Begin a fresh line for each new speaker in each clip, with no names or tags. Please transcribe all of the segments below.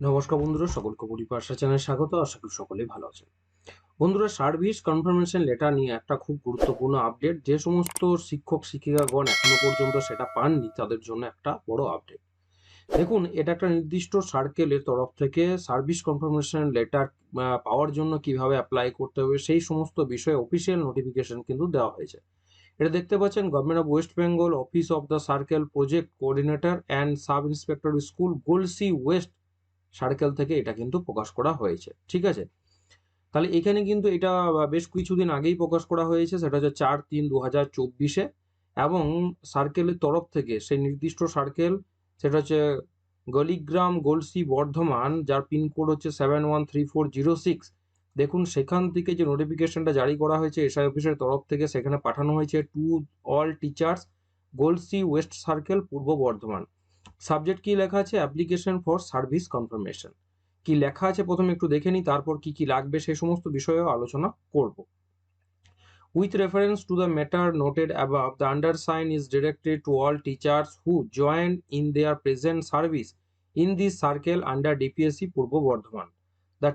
নমস্কার বন্ধুরা, সকলকে পরিপার্শ্বা চ্যানেলে স্বাগত, আশা করি সকলেই ভালো আছেন। বন্ধুরা সার্ভিস কনফার্মেশন লেটার নিয়ে একটা খুব গুরুত্বপূর্ণ আপডেট যে সমস্ত শিক্ষক, শিক্ষিকাগণ এখনও পর্যন্ত সেটা পাননি, তাদের জন্য একটা বড় আপডেট দেখুন, এটা একটা নির্দিষ্ট সার্কেলের তরফ থেকে সার্ভিস কনফার্মেশন লেটার পাওয়ার জন্য কীভাবে অ্যাপ্লাই করতে হবে, সেই সমস্ত বিষয়ে অফিসিয়াল নোটিফিকেশন কিন্তু দেওয়া হয়েছে। এটা দেখতে পাচ্ছেন government of West Bengal office of the circle project coordinator and sub inspector school Galsi west circle থেকে এটা কিন্তু প্রকাশ করা হয়েছে, ঠিক আছে? তাহলে এখানে কিন্তু এটা বেশ কিছুদিন আগেই প্রকাশ করা হয়েছে, সেটা হচ্ছে চার তিন দু হাজার চব্বিশে এবং সার্কেলের তরফ থেকে সেই নির্দিষ্ট সার্কেল, সেটা হচ্ছে গলিগ্রাম, গোলসি, বর্ধমান, যার পিনকোড হচ্ছে seven one three four zero six. দেখুন, সেখান থেকে যে নোটিফিকেশনটা জারি করা হয়েছে, এসআই অফিসের তরফ থেকে সেখানে পাঠানো হয়েছে, to all teachers, Galsi west circle, Purba Bardhaman. Subject কি লেখা আছে? অ্যাপ্লিকেশন ফর সার্ভিস কনফার্মেশন কি লেখা আছে? প্রথমে একটু দেখে নিই, তারপর কি কি লাগবে? সেই সমস্ত বিষয়েও আলোচনা করব। With reference to the matter noted above the undersign is directed to all teachers who join in their present service in this circle under DPSC Purba Bardhaman the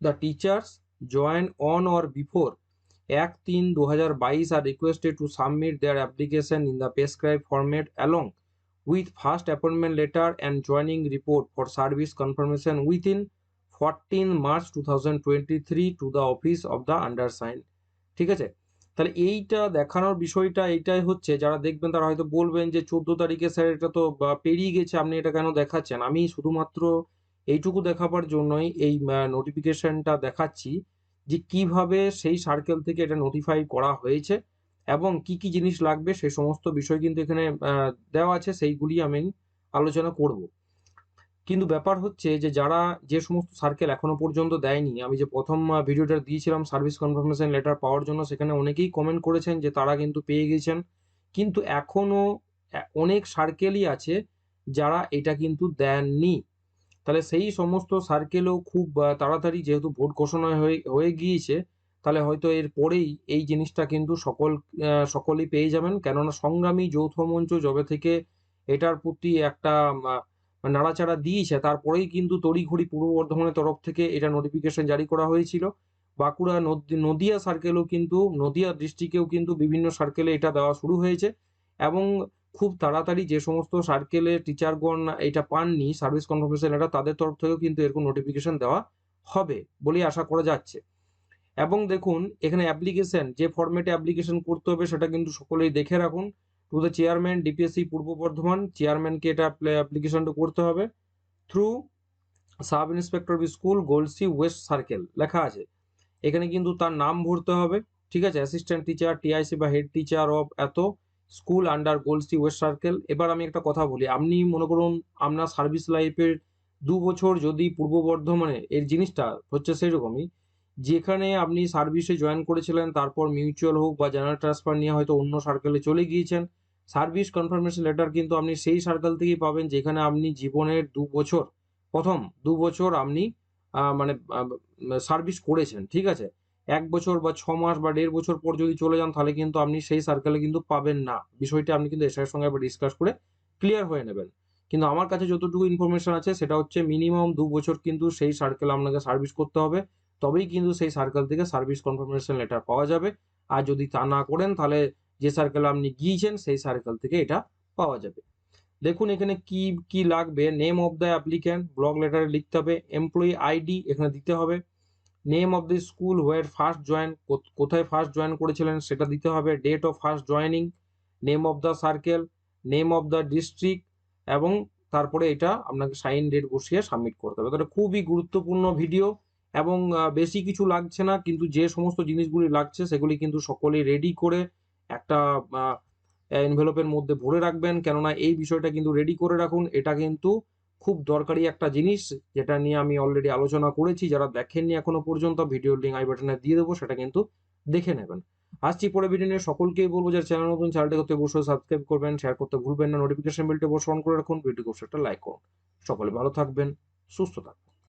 the teachers join on or before এক তিন দু হাজার বাইশ are requested to submit their application in the prescribe format along with first appointment letter and joining report for service confirmation within 14 March 2023 to the office of the undersigned ঠিক আছে? তাহলে এইটা দেখানোর বিষয়টা, এইটাই হচ্ছে, যারা দেখবেন তারা হয়তো বলবেন যে চোদ্দ তারিখে স্যার এটা তো পেরিয়ে গেছে, আপনি এটা কেন দেখাচ্ছেন? আমি শুধুমাত্র এইটুকু দেখাবার জন্যই এই নোটিফিকেশনটা দেখাচ্ছি যে কীভাবে সেই সার্কেল থেকে এটা নোটিফাই করা হয়েছে। এবং কি কি জিনিস লাগবে সেই সমস্ত বিষয় কিন্তু এখানে দেওয়া আছে, সেইগুলি আমি আলোচনা করব। কিন্তু ব্যাপার হচ্ছে যে যারা যে সমস্ত সার্কেল এখনও পর্যন্ত দেয়নি, আমি যে প্রথম ভিডিওটা দিয়েছিলাম সার্ভিস কনফার্মেশন লেটার পাওয়ার জন্য, সেখানে অনেকেই কমেন্ট করেছেন যে তারা কিন্তু পেয়ে গেছেন। কিন্তু এখনও অনেক সার্কেলই আছে যারা এটা কিন্তু দেননি। তাহলে সেই সমস্ত সার্কেলও খুব তাড়াতাড়ি যেহেতু ভোট ঘোষণা হয়ে হয়ে গিয়েছে তাহলে হয়তো এর পরেই এই জিনিসটা কিন্তু সকল সকলেই পেয়ে যাবেন। কেননা সংগ্রামী যৌথ মঞ্চ যবে থেকে এটার প্রতি একটা নাড়াচাড়া দিয়েছে, তারপরেই কিন্তু তড়িঘড়ি পূর্ব বর্ধমানের তরফ থেকে এটা নোটিফিকেশন জারি করা হয়েছিল। বাঁকুড়া নদিয়া সার্কেলও কিন্তু, নদিয়া ডিস্ট্রিক্টেও কিন্তু বিভিন্ন সার্কেলে এটা দেওয়া শুরু হয়েছে। এবং খুব তাড়াতাড়ি যে সমস্ত সার্কেলে টিচারগণ এটা পাননি সার্ভিস কনফার্মেশন এটা তাদের তরফ থেকেও কিন্তু এরকম নোটিফিকেশন দেওয়া হবে বলেই আশা করা যাচ্ছে। এবং দেখুন, এখানে অ্যাপ্লিকেশন যে ফরম্যাটে অ্যাপ্লিকেশন করতে হবে, সেটা কিন্তু সকলেই দেখে রাখুন। টু দ্য চেয়ারম্যান ডিপিএসসি পূর্ব বর্ধমান চেয়ারম্যানকে এটা অ্যাপ্লিকেশনটা করতে হবে। Through sub inspector school Galsi west circle লেখা আছে। এখানে কিন্তু তার নাম ভরতে হবে, ঠিক আছে? অ্যাসিস্ট্যান্ট টিচার টিআইসি বা head teacher of at school under Galsi west circle এবার আমি একটা কথা বলি, আপনি মনে করুন, আপনার সার্ভিস লাইফের দু বছর যদি পূর্ব বর্ধমানে এর জিনিসটা হচ্ছে সেরকমই যেখানে আপনি সার্ভিসে জয়েন করেছিলেন, তারপর মিউচুয়াল হোক বা জেনারেল ট্রান্সফার নিয়ে হয়তো অন্য সার্কেলে চলে গিয়েছেন সার্ভিস কনফার্মেশন লেটার কিন্তু আপনি সেই সার্কেল থেকেই পাবেন, যেখানে আপনি জীবনের দু বছর, প্রথম দু বছর আপনি মানে সার্ভিস করেছেন, ঠিক আছে? এক বছর বা ছ মাস বা দেড় বছর পর যদি চলে যান, তাহলে কিন্তু আপনি সেই সার্কেলে কিন্তু পাবেন না। বিষয়টা আপনি কিন্তু এসআইয়ের সঙ্গে একবার ডিসকাস করে ক্লিয়ার হয়ে নেবেন। কিন্তু আমার কাছে যতটুকু ইনফরমেশন আছে, সেটা হচ্ছে মিনিমাম দু বছর কিন্তু সেই সার্কেল আপনাকে সার্ভিস করতে হবে। তবেই কিন্তু সেই সার্কেল থেকে সার্ভিস কনফার্মেশন লেটার পাওয়া যাবে। আর যদি তা না করেন, তাহলে যে সার্কেল আপনি গিয়েছেন, সেই সার্কেল থেকে এটা পাওয়া যাবে। দেখুন এখানে কি কি লাগবে? Name of the applicant block লেটারে লিখতে হবে এমপ্লয়ি আইডি এখানে দিতে হবে। Name of the school where first join কোথায় ফার্স্ট জয়েন করেছিলেন, সেটা দিতে হবে। Date of first joining name of the circle name of the district এবং তারপরে এটা আপনাকে সাইন ডেট বসিয়ে সাবমিট করতে হবে। তাহলে খুবই গুরুত্বপূর্ণ ভিডিও এবং বেশি কিছু লাগছে না, কিন্তু যে সমস্ত জিনিসগুলি লাগছে সেগুলি কিন্তু সকলেই রেডি করে একটা এনভেলপের মধ্যে ভরে রাখবেন। কেননা এই বিষয়টা কিন্তু রেডি করে রাখুন। এটা কিন্তু খুব দরকারি একটা জিনিস যেটা নিয়ে আমি অলরেডি আলোচনা করেছি। যারা দেখেননি এখনও পর্যন্ত ভিডিও লিঙ্ক আই বাটনে দিয়ে দেবো, সেটা কিন্তু দেখে নেবেন। আসছি পরে ভিডিও নিয়ে। সকলকেই বলব যে চ্যানেল নতুন চ্যানেলটি করতে অবশ্যই সাবস্ক্রাইব করবেন শেয়ার করতে ভুলবেন না নোটিফিকেশন বেলটি অবশ্যই অন করে রাখুন ভিডিওকে অবশ্যই একটা লাইক করুন। সকলে ভালো থাকবেন, সুস্থ থাকবেন।